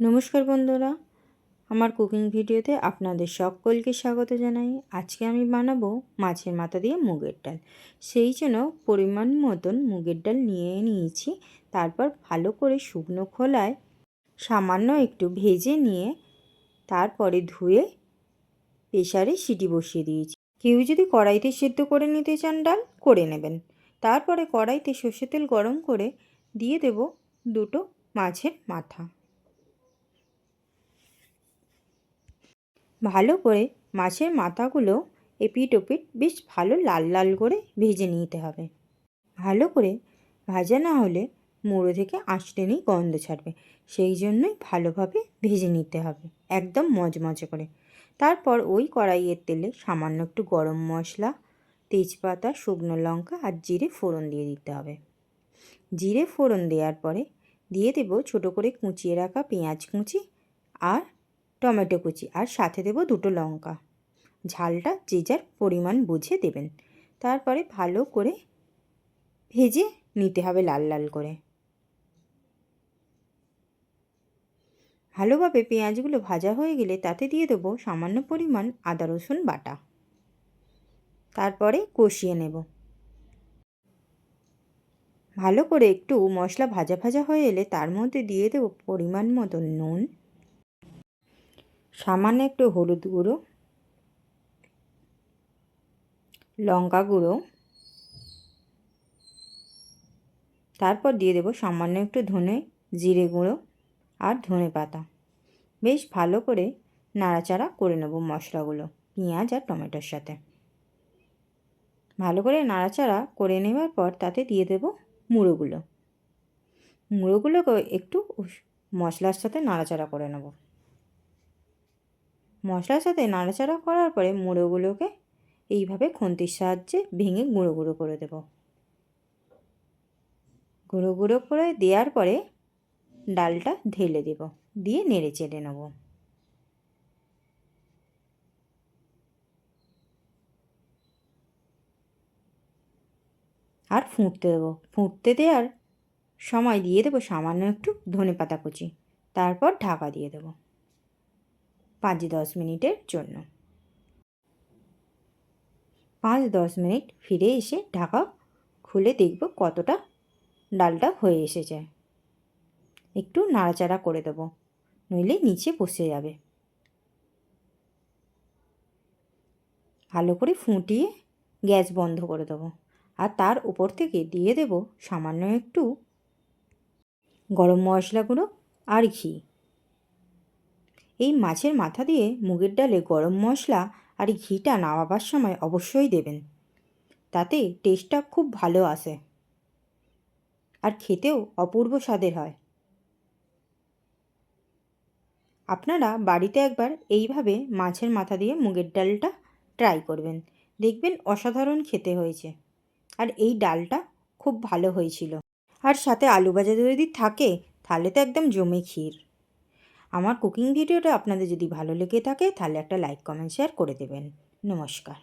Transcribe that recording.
নমস্কার বন্ধুরা, আমার কুকিং ভিডিওতে আপনাদের সকলকে স্বাগত জানাই। আজকে আমি বানাবো মাছের মাথা দিয়ে মুগের ডাল। সেই জন্য পরিমাণ মতন মুগের ডাল নিয়ে নিয়েছি। তারপর ভালো করে শুকনো খোলায় সামান্য একটু ভেজে নিয়ে তারপরে ধুয়ে প্রেশারে সিটি বসিয়ে দিয়েছি। কেউ যদি কড়াইতে সেদ্ধ করে নিতে চান ডাল, করে নেবেন। তারপরে কড়াইতে সর্ষে তেল গরম করে দিয়ে দেব দুটো মাছের মাথা। ভালো করে মাছের মাথাগুলো এপিট ওপিট বেশ ভালো লাল লাল করে ভেজে নিতে হবে। ভালো করে ভাজা না হলে মুড়ো থেকে আঁচটেনেই গন্ধ ছাড়বে। সেই জন্যই ভালোভাবে ভেজে নিতে হবে, একদম মজমজে করে। তারপর ওই কড়াইয়ের তেলে সামান্য একটু গরম মশলা, তেজপাতা, শুকনো লঙ্কা আর জিরে ফোড়ন দিয়ে দিতে হবে। জিরে ফোড়ন দেওয়ার পরে দিয়ে দেব ছোটো করে কুচিয়ে রাখা পেঁয়াজ কুচি আর টমেটো কুচি আর সাথে দেব দুটো লঙ্কা। ঝালটা যে যার পরিমাণ বুঝে দেবেন। তারপরে ভালো করে ভেজে নিতে হবে লাল লাল করে। ভালোভাবে পেঁয়াজগুলো ভাজা হয়ে গেলে তাতে দিয়ে দেবো সামান্য পরিমাণ আদা, রসুন বাটা। তারপরে কষিয়ে নেব। ভালো করে একটু মশলা ভাজা ভাজা হয়ে এলে তার মধ্যে দিয়ে দেবো পরিমাণ মতো নুন সামান্য একটু হলুদ গুঁড়ো, লঙ্কা গুঁড়ো, তারপর দিয়ে দেবো সামান্য একটু ধনে জিরে গুঁড়ো আর ধনে পাতা। বেশ ভালো করে নাড়াচাড়া করে নেব মশলাগুলো, পেঁয়াজ আর টমেটোর সাথে। ভালো করে নাড়াচাড়া করে নেওয়ার পর তাতে দিয়ে দেব মুড়োগুলো। মুড়োগুলোকে একটু মশলার সাথে নাড়াচাড়া করে নেব। মশলার সাথে নাড়াচাড়া করার পরে মুড়োগুলোকে এইভাবে খুন্তির সাহায্যে ভেঙে গুঁড়ো গুঁড়ো করে দেব। গুঁড়ো গুঁড়ো করে দেওয়ার পরে ডালটা ঢেলে দেব, দিয়ে নেড়ে চেড়ে নেব। আর ফুটতে দেবো, ফুটতে দেওয়ার সময় দিয়ে দেবো সামান্য একটু ধনে পাতা কুচি, তারপর ঢাকা দিয়ে দেবো। পাঁচ দশ মিনিটের জন্য। পাঁচ দশ মিনিট ফিরে এসে ঢাকা খুলে দেখব কতটা ডালটা হয়ে এসেছে। একটু নাড়াচাড়া করে দেবো, নইলে নিচে বসে যাবে। ভালো করে ফুটিয়ে গ্যাস বন্ধ করে দেবো আর তার উপর থেকে দিয়ে দেব সামান্য একটু গরম মশলা গুঁড়ো আর ঘি। এই মাছের মাথা দিয়ে মুগের ডালে গরম মশলা আর ঘিটা নামাবার সময় অবশ্যই দেবেন। তাতে টেস্টটা খুব ভালো আসে। আর খেতেও অপূর্ব স্বাদের হয়। আপনারা বাড়িতে একবার এইভাবে মাছের মাথা দিয়ে মুগের ডালটা ট্রাই করবেন। দেখবেন অসাধারণ খেতে হয়েছে। আর এই ডালটা খুব ভালো হয়েছিল। আর সাথে আলু ভাজা যদি থাকে, তাহলে তো একদম জমে ক্ষীর। আমার কুকিং ভিডিওটা আপনাদের যদি ভালো লেগে থাকে, তাহলে একটা লাইক, কমেন্ট, শেয়ার করে দেবেন। নমস্কার।